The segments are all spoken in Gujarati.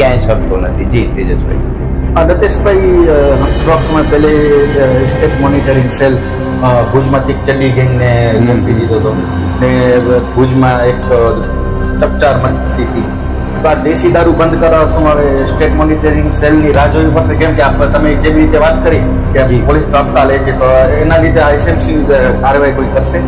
ક્યાંય શકતો નથી. જી તેજસભાઈ. અ, થોડાક સમય પહેલે સ્ટેટ મોનિટરિંગ સેલ ભુજમાંથી એક ચડ્ડી ગેંગને ઝડપી લીધો હતો. ને ભુજમાં એક ચકચાર મચતી હતી. તો આ દેશી દારૂ બંધ કરવા શું હવે સ્ટેટ મોનિટરિંગ સેલની રાહ જોવી પડશે? કેમ કે આપણે તમે જેવી રીતે વાત કરી કે પોલીસ તબકા લે છે તો એના લીધે આ એસએમસી કાર્યવાહી કોઈ કરશે?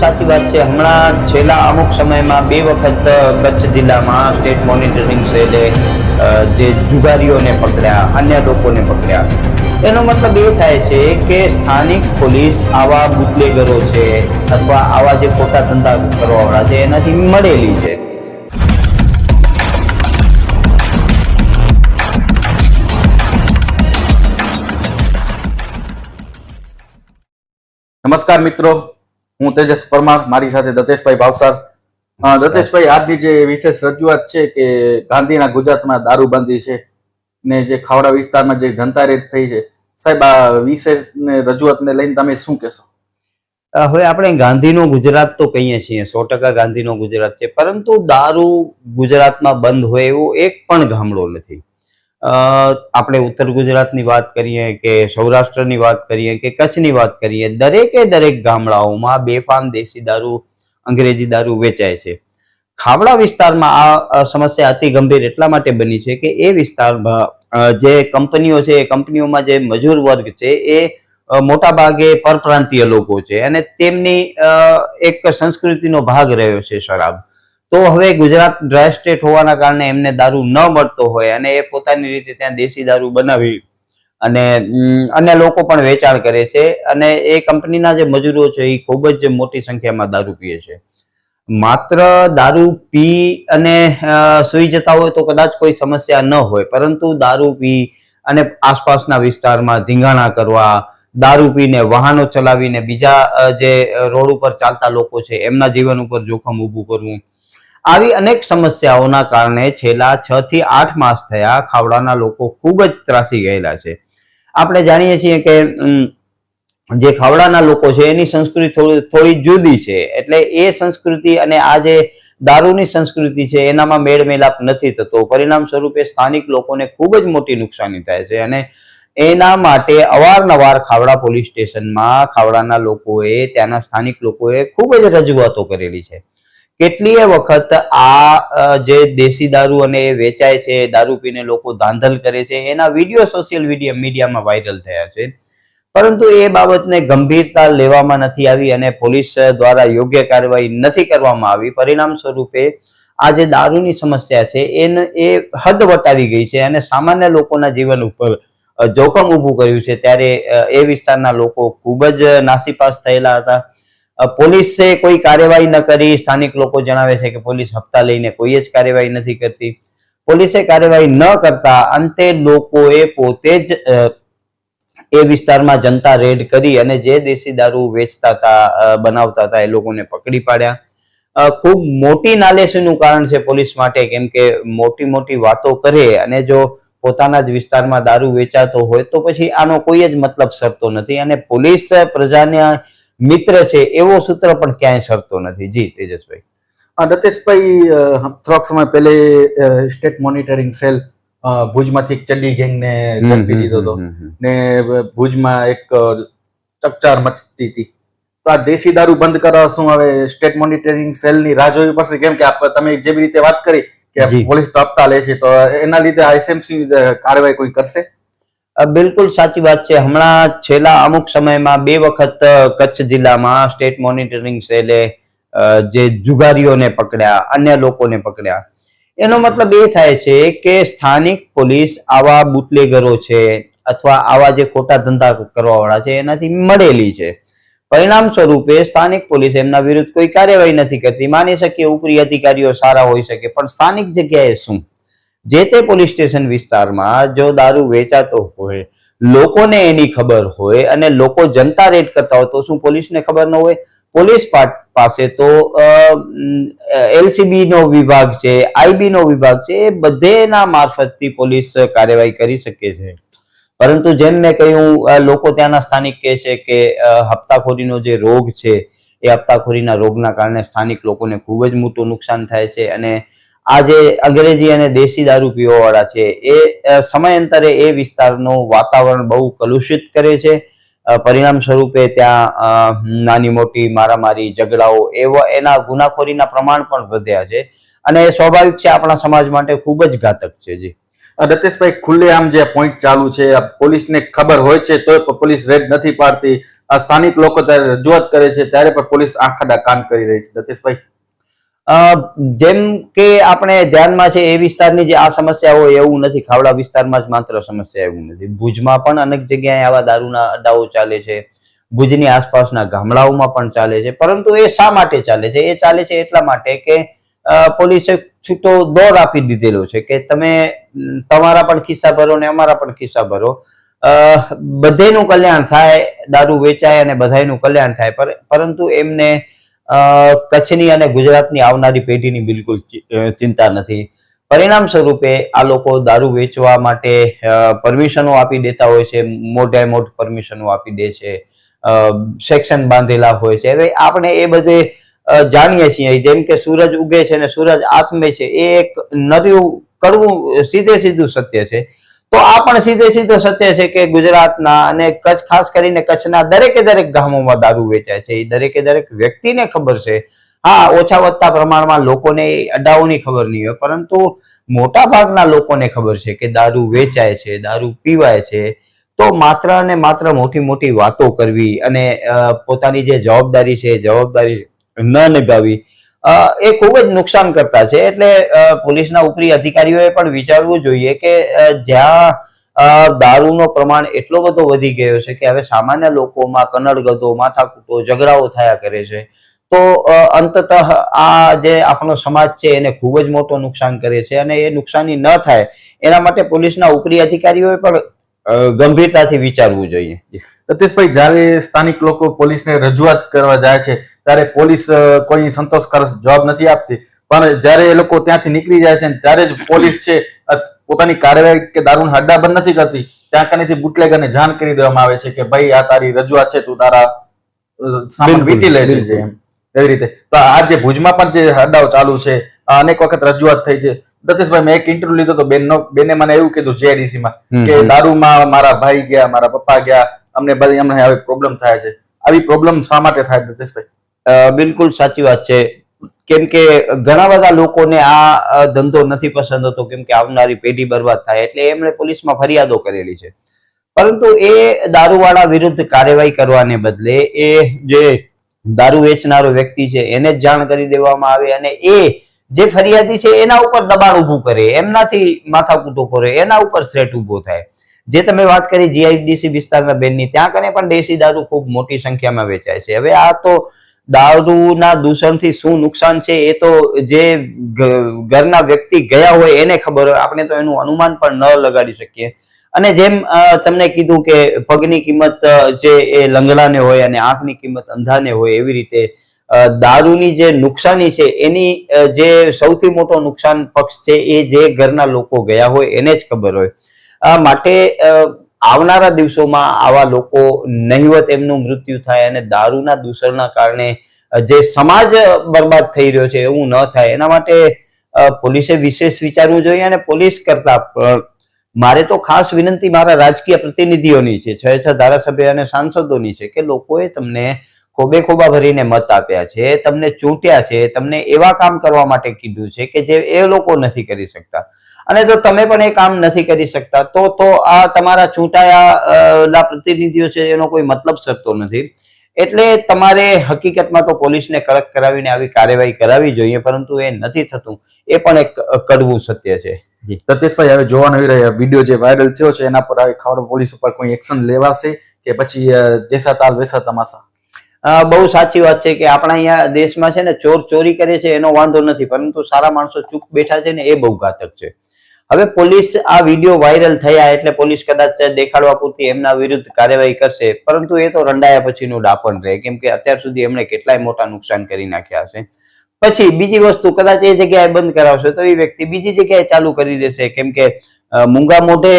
સાચી વાત છે. હમણાં છેલ્લા અમુક સમયમાં બે વખત કચ્છ જિલ્લામાં સ્ટેટ મોનિટરિંગ સેલે જે જુગારીઓને પકડ્યા, અન્ય લોકોને પકડ્યા. એનો મતલબ એ થાય છે કે સ્થાનિક પોલીસ આવા બુટલેગરો છે અથવા આવા જે ખોટા ધંધા કરવાવાળા છે, એનાથી મળેલી છે. નમસ્કાર મિત્રો. હું તેજસ પરમાર, મારી સાથે દતેશભાઈ ભાવસાર. દતેશભાઈ, આજની જે વિશેષ રજૂઆત છે કે ગાંધીના ગુજરાતમાં દારૂબંધી છે ને જે ખાવડા વિસ્તારમાં જે જનતા રેડ થઈ છે, સાહેબ, આ વિશેષ ને રજૂઆતને લઈને તમે શું કહેશો? હવે આપણે ગાંધીનું ગુજરાત તો કહીએ છીએ, સો ટકા ગાંધીનો ગુજરાત છે, પરંતુ દારૂ ગુજરાતમાં બંધ હોય એવું એક પણ ગામડો નથી. આપણે ઉત્તર ગુજરાતની વાત કરીએ કે સૌરાષ્ટ્રની વાત કરીએ કે કચ્છની વાત કરીએ, દરેકે દરેક ગામડાઓમાં બેફામ દેશી દારૂ, અંગ્રેજી દારૂ વેચાય છે. ખાવડા વિસ્તારમાં આ સમસ્યા અતિ ગંભીર એટલા માટે બની છે કે એ વિસ્તારમાં જે કંપનીઓ છે, એ કંપનીઓમાં જે મજૂર વર્ગ છે, એ મોટા ભાગે પરપ્રાંતીય લોકો છે. અને તેમની એક સંસ્કૃતિનો ભાગ રહ્યો છે શરાબ. તો હવે ગુજરાત ડ્રાય સ્ટેટ હોવાના કારણે એમને દારૂ ન મળતો હોય અને એ પોતાની રીતે ત્યાં દેશી દારૂ બનાવી અને અન્ય લોકો પણ વેચાણ કરે છે અને એ કંપનીના જે મજૂરો છે એ ખૂબ જ મોટી સંખ્યામાં દારૂ પીએ છે. માત્ર દારૂ પી અને સૂઈ જતા હોય તો કદાચ કોઈ સમસ્યા ન હોય, પરંતુ દારૂ પી અને આસપાસના વિસ્તારમાં ધીંગાણા કરવા, દારૂ પીને વાહનો ચલાવીને બીજા જે રોડ ઉપર ચાલતા લોકો છે એમના જીવન ઉપર જોખમ ઊભું કરવું આવી અનેક સમસ્યાઓના કારણે છેલ્લા છ થી આઠ માસ થયા ખાવડાના લોકો ખૂબ જ ત્રાસી ગયેલા છે. આપણે જાણીએ છીએ કે જે ખાવડાના લોકો છે, એની સંસ્કૃતિ થોડી થોડી જુદી છે. એટલે એ સંસ્કૃતિ અને આ જે દારૂની સંસ્કૃતિ છે, એનામાં મેળ મેલાપ નથી થતો. પરિણામ સ્વરૂપે સ્થાનિક લોકોને ખૂબ જ મોટી નુકસાની થાય છે અને એના માટે અવારનવાર ખાવડા પોલીસ સ્ટેશનમાં ખાવડાના લોકોએ, ત્યાંના સ્થાનિક લોકોએ ખૂબ જ રજૂઆતો કરેલી છે. કેટલીય વખત આ જે દેશી દારૂ અને એ વેચાય છે, દારૂ પીને લોકો ધાંધલ કરે છે, એના વીડિયો સોશિયલ મીડિયા મીડિયામાં વાયરલ થયા છે. પરંતુ એ બાબતને ગંભીરતા લેવામાં નથી આવી અને પોલીસ દ્વારા યોગ્ય કાર્યવાહી નથી કરવામાં આવી. પરિણામ સ્વરૂપે આ જે દારૂની સમસ્યા છે, એને, એ હદ વટાવી ગઈ છે અને સામાન્ય લોકોના જીવન ઉપર જોખમ ઊભું કર્યું છે. ત્યારે એ વિસ્તારના લોકો ખૂબ જ નાસીપાસ થયેલા હતા. પોલીસે કોઈ કાર્યવાહી ન કરી. સ્થાનિક લોકો જણાવે છે કે પોલીસ હપ્તા લઈને કોઈ જ કાર્યવાહી નથી કરતી. પોલીસે કાર્યવાહી ન કરતા અંતે લોકોએ પોતે જ એ વિસ્તારમાં જનતા રેડ કરી અને જે દેશી દારૂ વેચતા હતા બનાવતા હતા એ લોકોને પકડી પાડ્યા. ખૂબ મોટી નાલેશીનું કારણ છે પોલીસ માટે કેમ કે મોટી મોટી વાતો કરે અને જો પોતાના જ વિસ્તારમાં દારૂ વેચાતો હોય તો પછી આનો કોઈ જ મતલબ સરતો નથી. અને પોલીસ પ્રજાના મિત્ર છે એવો સૂત્ર પણ ક્યાંય સરતો નથી. જી તેજસભાઈ. અ, થોડાક સમય પહેલે સ્ટેટ મોનિટરિંગ સેલ ભુજમાંથી એક ચડ્ડી ગેંગને ઝડપી લીધો હતો. ને ભુજમાં એક ચકચાર મચતી હતી. તો આ દેશી દારૂ બંધ કરવા શું હવે સ્ટેટ મોનિટરિંગ સેલની રાહ જોવી પડશે? કેમ કે તમે જેવી રીતે વાત કરી કે પોલીસ તો આપતા લે છે તો એના લીધે આ એસએમસી કાર્યવાહી કોઈ કરશે? બિલકુલ સાચી વાત છે. હમણાં છેલ્લા અમુક સમયમાં બે વખત કચ્છ જિલ્લામાં સ્ટેટ મોનિટરિંગ સેલે જે જુગારીઓને પકડ્યા, અન્ય લોકોને પકડ્યા. એનો મતલબ એ થાય છે કે સ્થાનિક પોલીસ આવા બુટલેગરો છે અથવા આવા જે ખોટા ધંધા કરવાવાળા છે, એનાથી મળેલી છે. પરિણામ સ્વરૂપે સ્થાનિક પોલીસ એમના વિરુદ્ધ કોઈ કાર્યવાહી નથી કરતી. માની શકીએ ઉપરી અધિકારીઓ સારા હોઈ શકે, પણ સ્થાનિક જગ્યાએ શું? જે તે પોલીસ સ્ટેશન વિસ્તારમાં જો દારૂ વેચાતો હોય, લોકોને એની ખબર હોય અને લોકો જનતા રેડ કરતા હોય, તો શું પોલીસને ખબર ન હોય? પોલીસ પાસે તો એલસીબી નો વિભાગ છે આઈબી નો વિભાગ છે, એ બધેના મારફતથી પોલીસ કાર્યવાહી કરી શકે છે. પરંતુ જેમ મેં કહ્યું લોકો ત્યાંના સ્થાનિક કહે છે કે હપ્તાખોરીનો જે રોગ છે, એ હપ્તાખોરીના રોગના કારણે સ્થાનિક લોકોને ખૂબ જ મોટું નુકસાન થાય છે અને આ જે અંગ્રેજી અને દેશી દારૂ પીવાવાળા છે, એ સમયાંતરે એ વિસ્તારનું વાતાવરણ બહુ કલુષિત કરે છે. પરિણામ સ્વરૂપે ત્યાં નાની મોટી મારામારી, ઝઘડાઓ એવા, એના ગુનાખોરીના પ્રમાણ પણ વધ્યા છે. અને એ સ્વાભાવિક છે, આપણા સમાજ માટે ખૂબ જ ઘાતક છે જી. રતેશભાઈ ખુલ્લે આમ જે પોઈન્ટ ચાલુ છે પોલીસને ખબર હોય છે, તોય પોલીસ રેડ નથી પાડતી. સ્થાનિક લોકો ત્યારે રજૂઆત કરે છે, ત્યારે પણ પોલીસ આંખાડા કાન કરી રહી છે. રતેશભાઈ? જેમ કે આપણે ધ્યાનમાં છે એ વિસ્તારની જે આ સમસ્યા હોય એવું નથી. ખાવડા વિસ્તારમાં જ માત્ર સમસ્યા એવું નથી. ભુજમાં પણ અનેક જગ્યાએ આવા દારૂના અડ્ડાઓ ચાલે છે. ભુજની આસપાસના ગામડાઓમાં પણ ચાલે છે. પરંતુ એ શા માટે ચાલે છે? એ ચાલે છે એટલા માટે કે પોલીસે છૂટો દોર આપી દીધેલો છે કે તમે તમારા પણ ખિસ્સા ભરો ને અમારા પણ ખિસ્સા ભરો. બધેનું કલ્યાણ થાય, દારૂ વેચાય અને બધાયનું કલ્યાણ થાય. પર- પરંતુ એમને કચ્છની અને ગુજરાતની આવનારી પેઢીની બિલકુલ ચિંતા નથી. પરિણામ સ્વરૂપે આ લોકો દારૂ વેચવા માટે પરમિશનો આપી દેતા હોય છે, મોઢે મોટ પરમિશનો આપી દે છે સેક્શન બાંધેલા હોય છે. હવે આપણે એ બધે જાણીએ છીએ. જેમ કે સૂરજ ઉગે છે ને સૂરજ આથમે છે, એ એક નર્યું કડવું સીધે સીધું સત્ય છે. તો આ પણ સીધે સીધો સત્ય છે કે ગુજરાતના અને કચ્છ, ખાસ કરીને કચ્છના દરેકે દરેક ગામોમાં દારૂ વેચાય છે. એ દરેકે દરેક વ્યક્તિને ખબર છે. હા, ઓછા વધતા પ્રમાણમાં લોકોને અડાઓની ખબર નહીં હોય, પરંતુ મોટા ભાગના લોકોને ખબર છે કે દારૂ વેચાય છે, દારૂ પીવાય છે. તો માત્ર અને માત્ર મોટી મોટી વાતો કરવી અને પોતાની જે જવાબદારી છે, જવાબદારી ન નિભાવી એ ખૂબ જ નુકસાન કરતા છે. એટલે પોલીસના ઉપરી અધિકારીઓએ પણ વિચારવું જોઈએ કે જ્યાં દારૂનો પ્રમાણ એટલો બધો વધી ગયો છે કે હવે સામાન્ય લોકોમાં કનડગતો માથાકૂટો, ઝઘડાઓ થયા કરે છે, તો અંતતઃ આ જે આપણો સમાજ છે એને ખૂબ જ મોટો નુકસાન કરે છે અને એ નુકસાની ન થાય. એના માટે પોલીસના ઉપરી અધિકારીઓએ પણ ગંભીરતાથી વિચારવું જોઈએ. સતીશભાઈ જ્યારે સ્થાનિક લોકો પોલીસને રજૂઆત કરવા જાય છે ત્યારે પોલીસ કોઈ સંતોષકારક જવાબ નથી આપતી. પણ જ્યારે એ લોકો ત્યાંથી નીકળી જાય છે ત્યારે જ પોલીસ છે પોતાની કાર્યવાહી કે દારૂના હડ્ડા બંધ નથી કરતી. ત્યાં કનેથી બુટલેગરને જાણ કરી દેવામાં આવે છે કે ભાઈ આ તારી રજૂઆત છે તું તારા સામાન વીટી લેજે. બિલકુલ. એમ એવી રીતે. તો આ જે ભુજમાં પણ જે હડ્ડાઓ ચાલુ છે આ અનેક વખત રજૂઆત થઈ છે. રતેશભાઈ મેં એક ઇન્ટરવ્યુ લીધો તો બેનનો બેને મને એવું કીધું JIDC માં કે દારૂમાં મારા ભાઈ ગયા મારા પપ્પા ગયા અમને બધી અમને આવી પ્રોબ્લેમ થાય છે. આવી પ્રોબ્લેમ શા માટે થાય દતેશભાઈ બિલકુલ સાચી વાત છે. કેમ કે ઘણા બધા લોકોને આ ધંધો નથી પસંદ હતો કેમ કે આવનારી પેઢી બરબાદ થાય એટલે એમણે પોલીસમાં ફરિયાદો કરેલી છે. પરંતુ એ દારૂવાળા વિરુદ્ધ કાર્યવાહી કરવાને બદલે એ જે દારૂ વેચનારો વ્યક્તિ છે એને જ જાણ કરી દેવામાં આવે અને એ જે ફરિયાદી છે, એના ઉપર દબાણ ઊભું કરે, એમનાથી માથાકૂટો કરે, એના ઉપર થ્રેટ ઊભો થાય. જે તમે વાત કરી જીઆઈડીસી વિસ્તારના બેનની, ત્યાં કને પણ દેશી દારૂ ખૂબ મોટી સંખ્યામાં વેચાય છે. હવે આ તો દારૂના દૂષણથી શું નુકસાન છે, એ તો જે ઘરના વ્યક્તિ ગયા હોય એને ખબર હોય. આપણે તો એનું અનુમાન પણ ન લગાડી શકીએ. અને જેમ તમને કીધું કે પગની કિંમત જે એ લંગડાને હોય અને આંખની કિંમત અંધાને હોય એવી રીતે દારૂની જે નુકસાની છે, એની જે સૌથી મોટો નુકસાન પક્ષ છે એ જે ઘરના લોકો ગયા હોય, એને જ ખબર હોય. માટે આવનારા દિવસોમાં આવા લોકો નહિવત એમનું મૃત્યુ થાય અને દારૂના દૂષણના કારણે જે સમાજ બરબાદ થઈ રહ્યો છે, એવું ન થાય. એના માટે પોલીસે વિશેષ વિચારવું જોઈએ અને પોલીસ કરતા મારે તો ખાસ વિનંતી મારા રાજકીય પ્રતિનિધિઓની છે, છ છ ધારાસભ્ય અને સાંસદોની છે કે લોકોએ તમને ખોબે ખોબા ભરીને મત આપ્યા છે, તમને ચૂંટ્યા છે, તમને એવા કામ કરવા માટે કીધું છે કે જે એ લોકો નથી કરી શકતા. અને જો તમે પણ એ કામ નથી કરી શકતા, તો તો આ તમારા ચૂંટાયા ના પ્રતિનિધિઓ છે, એનો કોઈ મતલબ શકતો નથી. એટલે તમારે હકીકતમાં તો પોલીસને કડક કરાવીને આવી કાર્યવાહી કરાવવી જોઈએ, પરંતુ એ નથી થતું. એ પણ એક કડવું સત્ય છે. જી. હવે જોવા આવી રહ્યા વીડિયો જે વાયરલ થયો છે, એના પર હવે ખબર પોલીસ ઉપર કોઈ એક્શન લેવાશે કે પછી જેસા તાલ વેસા તમાશા? બહુ સાચી વાત છે કે આપણા અહીંયા દેશમાં છે ને ચોર ચોરી કરે છે એનો વાંધો નથી, પરંતુ સારા માણસો ચૂપ બેઠા છે ને એ બહુ ઘાતક છે. હવે પોલીસ આ વીડિયો વાયરલ થયા એટલે પોલીસ કદાચ દેખાડવા પૂરતી એમના વિરુદ્ધ કાર્યવાહી કરશે, પરંતુ એ તો રંડાયા પછીનું ડાપણ રહે, કેમ કે અત્યાર સુધી એમણે કેટલાય મોટા નુકસાન કરી નાખ્યા હશે. પછી બીજી વસ્તુ, કદાચ એ જગ્યાએ બંધ કરાવશે તો એ વ્યક્તિ બીજી જગ્યાએ ચાલુ કરી દેશે, કેમ કે મૂંગા મોઢે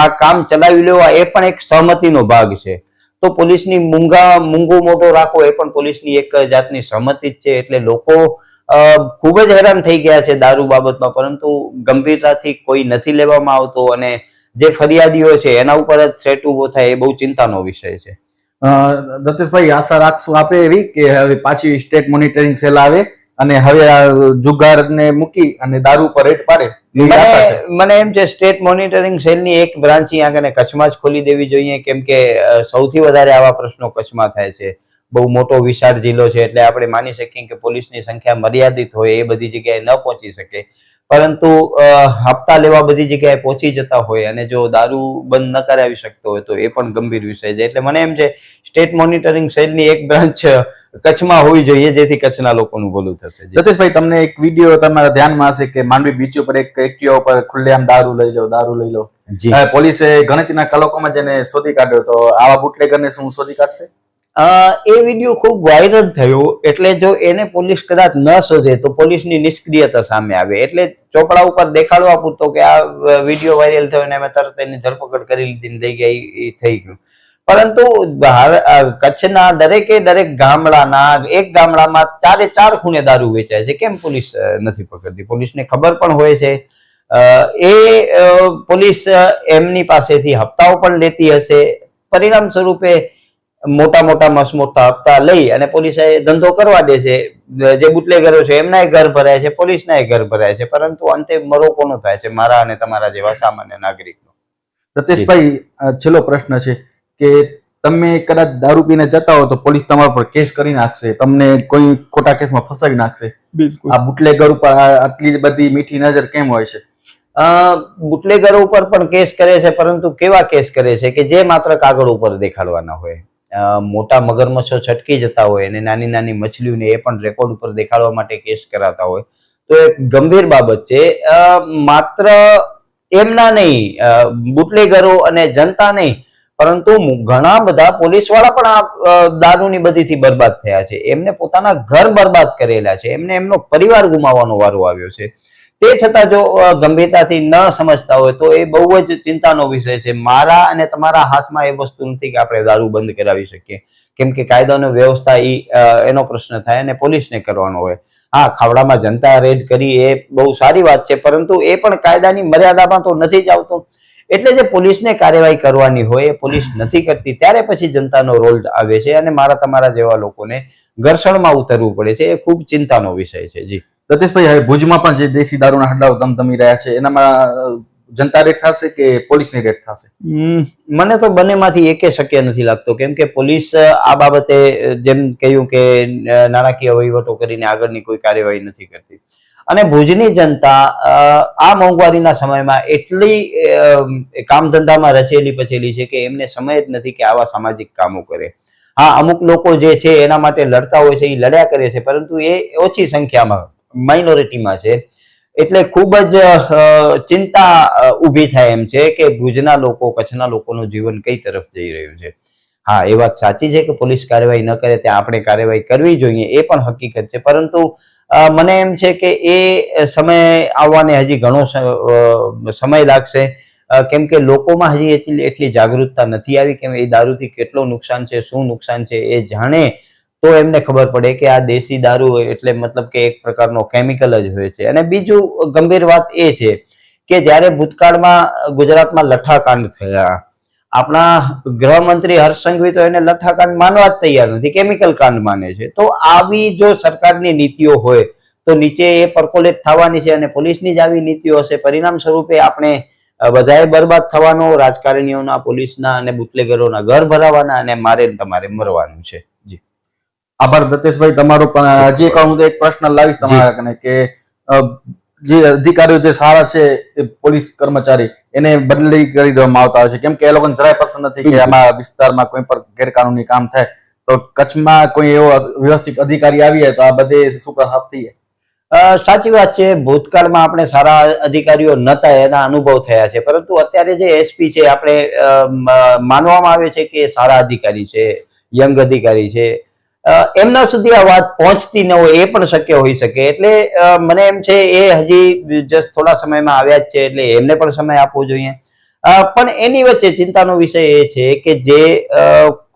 આ કામ ચલાવી લેવા એ પણ એક સહમતિનો ભાગ છે. તો પોલીસની મૂંગા, મૂંગો મોટો રાખવો એ પણ પોલીસની એક જાતની સહમતિ જ છે. એટલે લોકો ખૂબ જ હેરાન થઈ ગયા છે દારૂ બાબતમાં, પરંતુ ગંભીરતાથી કોઈ નથી લેવામાં આવતો અને જે ફરિયાદીઓ છે એના ઉપર જ થ્રેટ ઊભો થાય એ બહુ ચિંતાનો વિષય છે. દત્તેશભાઈ, આશા રાખશું આપે એવી કે હવે પાછી સ્ટેટ મોનિટરિંગ સેલ આવે. અને હવે આ જુગારને મૂકી અને દારૂ પર રેટ પાડે મને એમ છે સ્ટેટ મોનિટરિંગ સેલની એક બ્રાન્ચ અહીંયા આગળ કચ્છમાં જ ખોલી દેવી જોઈએ કેમ કે સૌથી વધારે આવા પ્રશ્નો કચ્છમાં થાય છે. બહુ મોટો વિશાળ જિલ્લો છે એટલે આપણે માની શકીએ કે પોલીસની સંખ્યા મર્યાદિત હોય એ બધી જગ્યાએ ન પહોંચી શકે. પરંતુ અ, હપ્તા લેવા બધી જગ્યાએ પહોંચી જતા હોય અને જો દારૂ બંધ ન કરાવી શકતો હોય તો એ પણ ગંભીર વિષય છે. એટલે મને એમ છે સ્ટેટ મોનિટરિંગ સેલની એક બ્રાન્ચ કચ્છમાં હોવી જોઈએ જેથી કચ્છના લોકોનું ભલું થશે. જી. તમને એક વીડિયો તમારા ધ્યાનમાં હશે કે માંડવી બીચ ઉપર એક એક્ટિવા ઉપર ખુલ્લેઆમ દારૂ લઈ જાઓ દારૂ લઈ લો. પોલીસે ગણતરીના કલાકોમાં જેને શોધી કાઢ્યો તો આવા બુટલેગરને શું શોધી કાઢશે? એ વીડિયો ખૂબ વાયરલ થયો એટલે જો એને પોલીસ કદાચ ન શોધે તો પોલીસની નિષ્ક્રિયતા સામે આવે. એટલે ચોપડા ઉપર દેખાડવા પૂરતો કે આ વીડિયો વાયરલ થયો ને અમે તરત એની ધરપકડ કરી લીધી લઈ ગયા, ઈ- ઈ થઈ ગયું. પરંતુ કચ્છના દરેકે દરેક ગામડાના, એક ગામડામાં ચારે ચાર ખૂણે દારૂ વેચાય છે. કેમ પોલીસ નથી પકડતી? પોલીસને ખબર પણ હોય છે. એ પોલીસ એમની પાસેથી હપ્તાઓ પણ લેતી હશે. પરિણામ સ્વરૂપે મોટા મોટા મસમોટા હપ્તા લઈ અને પોલીસે ધંધો કરવા દે છે. જે બુટલેગરો છે એમનાય ઘર ભરાય છે પોલીસનાય ઘર ભરાય છે. પરંતુ અંતે મરો કોનો થાય છે? મારા અને તમારા જેવા સામાન્ય નાગરિકનો. રતેશભાઈ છેલ્લો પ્રશ્ન છે કે તમે કદાચ દારૂ પીને જતા હો તો પોલીસ તમારા પર કેસ કરી નાખશે. તમને કોઈ ખોટા કેસમાં ફસાવી નાખશે. બિલકુલ. આ બુટલેગર ઉપર આ આટલી બધી મીઠી નજર કેમ હોય છે? બુટલેગરો ઉપર પણ કેસ કરે છે પરંતુ કેવા કેસ કરે છે કે જે માત્ર કાગળ ઉપર દેખાડવાના હોય? મોટા મગરમચ્છો છટકી જતા હોય અને નાની નાની મછલીઓને એ પણ રેકોર્ડ ઉપર દેખાડવા માટે કેસ કરાતા હોય. તો એક ગંભીર બાબત છે. માત્ર એમના નહીં બુટલેગરો અને જનતા નહીં, પરંતુ ઘણા બધા પોલીસવાળા પણ આ દારૂની બધીથી બરબાદ થયા છે. એમને પોતાના ઘર બરબાદ કરેલા છે. એમને એમનો પરિવાર ગુમાવવાનો વારો આવ્યો છે. તે છતાં જો ગંભીરતાથી ન સમજતા હોય, તો એ બહુ જ ચિંતાનો વિષય છે. મારા અને તમારા હાથમાં એ વસ્તુ નથી કે આપણે દારૂ બંધ કરાવી શકીએ. કેમ કે કાયદાનો વ્યવસ્થા એ એનો પ્રશ્ન થાય અને પોલીસને કરવાનો હોય. હા, ખાવડામાં જનતા રેડ કરી એ બહુ સારી વાત છે, પરંતુ એ પણ કાયદાની મર્યાદામાં તો નથી જ આવતો. એટલે જે પોલીસને કાર્યવાહી કરવાની હોય, એ પોલીસ નથી કરતી, ત્યારે પછી જનતાનો રોલ આવે છે અને મારા તમારા જેવા લોકોને ઘર્ષણમાં ઉતરવું પડે છે. એ ખૂબ ચિંતાનો વિષય છે. જી. દત્તેશભાઈ હવે ભુજમાં પણ જે દેશી દારૂના હડલાઓ ધમધમી રહ્યા છે, એનામાં જનતા રેટ થશે કે પોલીસની રેટ થશે? મને તો બંનેમાંથી એકે શક્ય નથી લાગતો. કેમ કે પોલીસ આ બાબતે જેમ કહ્યું કે નાણાકીય વહીવટો કરીને આગળની કોઈ કાર્યવાહી નથી કરતી. અને ભુજની જનતા આ મોંઘવારીના સમયમાં એટલી કામ ધંધામાં રચેલી પચેલી છે કે એમને સમય જ નથી કે આવા સામાજિક કામો કરે. હા, અમુક લોકો જે છે એના માટે લડતા હોય છે, એ લડ્યા કરે છે, પરંતુ એ ઓછી સંખ્યામાં માઇનોરિટીમાં છે. એટલે ખૂબ જ ચિંતા ઊભી થાય એમ છે કે ભુજના લોકો, કચ્છના લોકોનું જીવન કઈ તરફ જઈ રહ્યું છે. હા, એ વાત સાચી છે કે પોલીસ કાર્યવાહી ન કરે ત્યાં આપણે કાર્યવાહી કરવી જોઈએ, એ પણ હકીકત છે. પરંતુ મને એમ છે કે એ સમય આવવાને હજી ઘણો સમય લાગશે. કેમ કે લોકોમાં હજી એટલી એટલી જાગૃતતા નથી આવી કે એ દારૂથી કેટલું નુકસાન છે, શું નુકસાન છે એ જાણે તો એમને ખબર પડે કે આ દેશી દારૂ એટલે મતલબ કે એક પ્રકારનો કેમિકલ જ હોય છે. અને બીજું ગંભીર વાત એ છે કે જ્યારે ભૂતકાળમાં ગુજરાતમાં લઠ્ઠાકાંડ થયા, આપણા ગૃહમંત્રી હર્ષ સંઘવી તો એને લઠ્ઠાકાંડ માનવા જ તૈયાર નથી કેમિકલ કાંડ માને છે. તો આવી જો સરકારની નીતિઓ હોય, તો નીચે એ પરકોલેટ થવાની છે અને પોલીસની જ આવી નીતિઓ હશે. પરિણામ સ્વરૂપે આપણે બધાએ બરબાદ થવાનો, રાજકારણીઓના, પોલીસના અને બુટલેગરોના ઘર ભરાવાના અને મારે તમારે મરવાનું છે. આભાર દત્તેશભાઈ તમારો પણ હજી એક હું તો એક પ્રશ્ન લાવીશ તમારા કને કે જે અધિકારીઓ જે સારા છે એ પોલીસ કર્મચારી એને બદલી કરી દેવામાં આવતા હોય છે. કેમ કે એ લોકોને જરાય પસંદ નથી કે આમાં વિસ્તારમાં કોઈ પણ ગેરકાનૂની કામ થાય. તો કચ્છમાં કોઈ એવો વ્યવસ્થિત અધિકારી આવી જાય તો આ બધે સુપ્રભાવ થઈ સાચી વાત છે. ભૂતકાળમાં આપણે સારા અધિકારીઓ નતા એના અનુભવ થયા છે. પરંતુ અત્યારે જે એસપી છે આપણે માનવામાં આવે છે કે સારા અધિકારી છે યંગ અધિકારી છે. એમના સુધી આ વાત પહોંચતી ન હોય એ પણ શક્ય હોઈ શકે. એટલે મને એમ છે એ હજી જસ્ટ થોડા સમયમાં આવ્યા જ છે, એટલે એમને પણ સમય આપવો જોઈએ. પણ એની વચ્ચે ચિંતાનો વિષય એ છે કે જે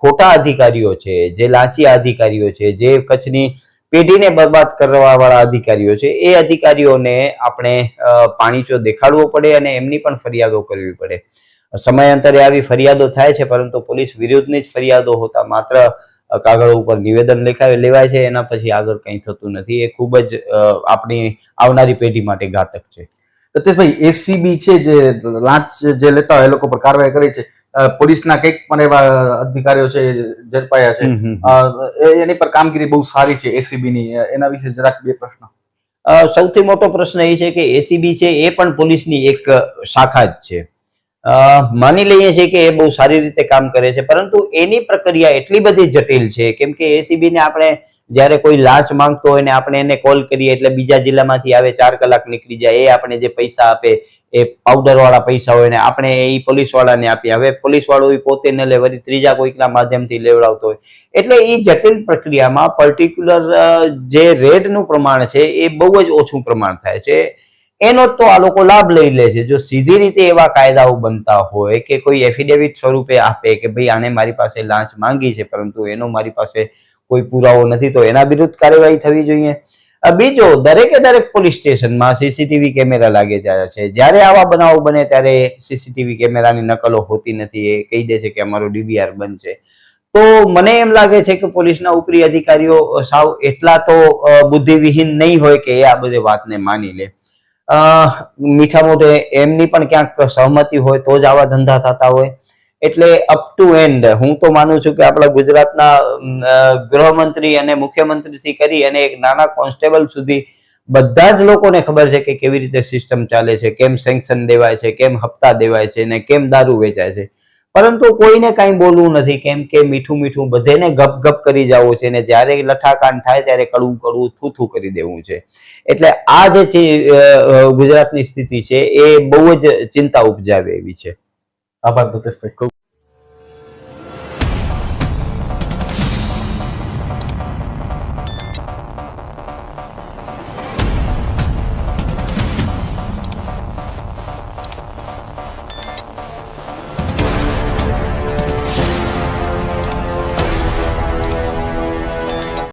ખોટા અધિકારીઓ છે, જે લાંચી અધિકારીઓ છે, જે કચ્છની પેઢીને બરબાદ કરવા વાળા અધિકારીઓ છે, એ અધિકારીઓને આપણે પાણીચો દેખાડવો પડે અને એમની પણ ફરિયાદો કરવી પડે. સમયાંતરે આવી ફરિયાદો થાય છે, પરંતુ પોલીસ વિરુદ્ધની જ ફરિયાદો હોતા માત્ર કાગળ ઉપર નિવેદન લેખાય લેવાય છે એના પછી આગળ કંઈ થતું નથી. એ ખૂબ જ આપણી આવનારી પેઢી માટે ઘાતક છે. રતેશભાઈ એસીબી છે જે લાંચ જે લેતા હોય એ લોકો પર કાર્યવાહી કરી છે. પોલીસના કંઈક પણ એવા અધિકારીઓ છે ઝડપાયા છે. એની પર કામગીરી બહુ સારી છે એસીબીની એના વિશે જરાક બે પ્રશ્ન. સૌથી મોટો પ્રશ્ન એ છે કે એસીબી છે એ પણ પોલીસની એક શાખા જ છે. માની લઈએ છીએ કે એ બહુ સારી રીતે કામ કરે છે, પરંતુ એની પ્રક્રિયા એટલી બધી જટિલ છે, કેમ કે એસીબી ને આપણે જ્યારે કોઈ લાંચ માંગતો હોય ને આપણે એને કોલ કરીએ એટલે બીજા જિલ્લામાંથી આવે, ચાર કલાક નીકળી જાય, એ આપણે જે પૈસા આપે, એ પાવડર વાળા પૈસા હોય ને આપણે એ પોલીસ વાળાને આપીએ. હવે પોલીસ વાળો ઈ પોતે ન લે, વળી ત્રીજા કોઈકના માધ્યમથી લેવડાવતો હોય. એટલે એ જટિલ પ્રક્રિયામાં પર્ટિક્યુલર જે રેડનું પ્રમાણ છે, એ બહુ જ ઓછું પ્રમાણ થાય છે. એનો તો આ લોકો લાભ લઈ લે છે. જો સીધી રીતે એવા કાયદાઓ બનતા હોય કે કોઈ એફિડેવિટ સ્વરૂપે આપે કે ભાઈ આને મારી પાસે લાંચ માંગી છે, પરંતુ એનો મારી પાસે કોઈ પુરાવો નથી, તો એના વિરુદ્ધ કાર્યવાહી થવી જોઈએ. બીજો, દરેકે દરેક પોલીસ સ્ટેશનમાં સીસીટીવી કેમેરા લાગે જાય છે. જ્યારે આવા બનાવો બને ત્યારે સીસીટીવી કેમેરાની નકલો હોતી નથી. એ કહી દે છે કે અમારો ડીબીઆર બંધ છે તો મને એમ લાગે છે કે પોલીસના ઉપરી અધિકારીઓ સાવ એટલા તો બુદ્ધિવિહીન નહીં હોય કે એ આ બધી વાતને માની લે. મીઠા મોઢે એમની પણ ક્યાંક સહમતિ હોય તો જ આવા ધંધા થતા હોય. એટલે અપ ટુ એન્ડ હું તો માનું છું કે આપણા ગુજરાતના ગૃહમંત્રી અને મુખ્યમંત્રીથી કરી અને એક નાના કોન્સ્ટેબલ સુધી બધા જ લોકોને ખબર છે કે કેવી રીતે સિસ્ટમ ચાલે છે, કેમ સેન્કશન દેવાય છે, કેમ હપ્તા દેવાય છે ને કેમ દારૂ વેચાય છે. પરંતુ કોઈને કાંઈ બોલવું નથી. કેમ કે મીઠું મીઠું બધેને ગપ ગપ કરી જવું છે ને જ્યારે લઠાકાંડ થાય ત્યારે કડવું કડવું થૂથું કરી દેવું છે. એટલે આ જે ગુજરાતની સ્થિતિ છે એ બહુ જ ચિંતા ઉપજાવે એવી છે. આભાર રતેશભાઈ